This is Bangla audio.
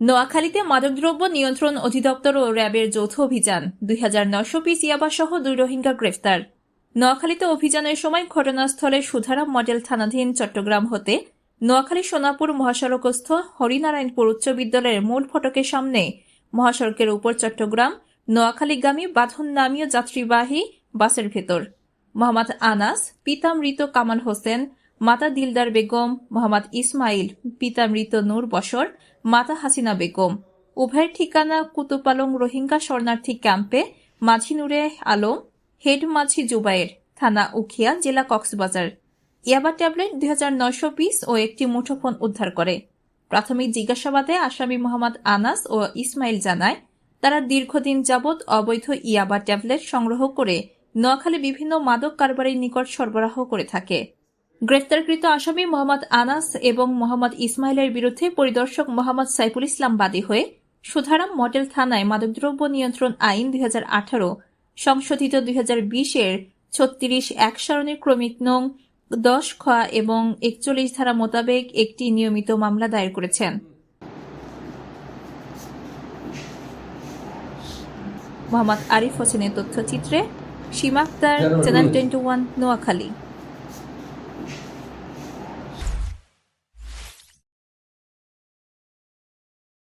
নোয়াখালীতে মাদকদ্রব্য নিয়ন্ত্রণ অধিদপ্তর ও র্যাবের যৌথ অভিযান। দুই হাজার নশো পিস ইয়াবা সহ দুই রোহিঙ্গা গ্রেফতার। নোয়াখালীতে অভিযানের সময় ঘটনাস্থলে সুধারাম মডেল থানাধীন চট্টগ্রাম হতে নোয়াখালী সোনাপুর মহাসড়কস্থ হরিনারায়ণপুর উচ্চ বিদ্যালয়ের মূল ফটকের সামনে মহাসড়কের উপর চট্টগ্রাম, নোয়াখালীগামী বাঁধন নামীয় যাত্রীবাহী বাসের ভেতর। মোহাম্মদ আনাস, পিতা মৃত কামাল হোসেন মাতা দিলদার বেগম, মোহাম্মদ ইসমাইল, পিতা মৃত নূর বসর মাতা হাসিনা বেগম। উভয়ের ঠিকানা কুতুপালং রোহিঙ্গা শরণার্থী ক্যাম্পে মাঝি নুরে আলম, হেড মাঝি জুবাইর, থানা উখিয়া, জেলা কক্সবাজার। ইয়াবা ট্যাবলেট দুই পিস ও একটি মুঠোফোন উদ্ধার করে। প্রাথমিক জিজ্ঞাসাবাদে আসামি মোহাম্মদ আনাস ও ইসমাইল জানায়, তারা দীর্ঘদিন যাবৎ অবৈধ ইয়াবা ট্যাবলেট সংগ্রহ করে নোয়াখালী বিভিন্ন মাদক কারবারির নিকট সরবরাহ করে থাকে। গ্রেফতারকৃত আসামি মোহাম্মদ আনাস এবং মোহাম্মদ ইসমাইলের বিরুদ্ধে পরিদর্শক মোহাম্মদ সাইফুল ইসলাম বাদী হয়ে সুধারাম মডেল থানায় মাদকদ্রব্য নিয়ন্ত্রণ আইন দুই সংশোধিত দুই এর ছত্রিশ এক সারণের ক্রমিক নং দশ খ এবং একচল্লিশ ধারা মোতাবেক একটি নিয়মিত মামলা দায়ের করেছেন। মোহাম্মদ আরিফ হোসেনের তথ্যচিত্রে Seema Akter channel twenty one Noakhali.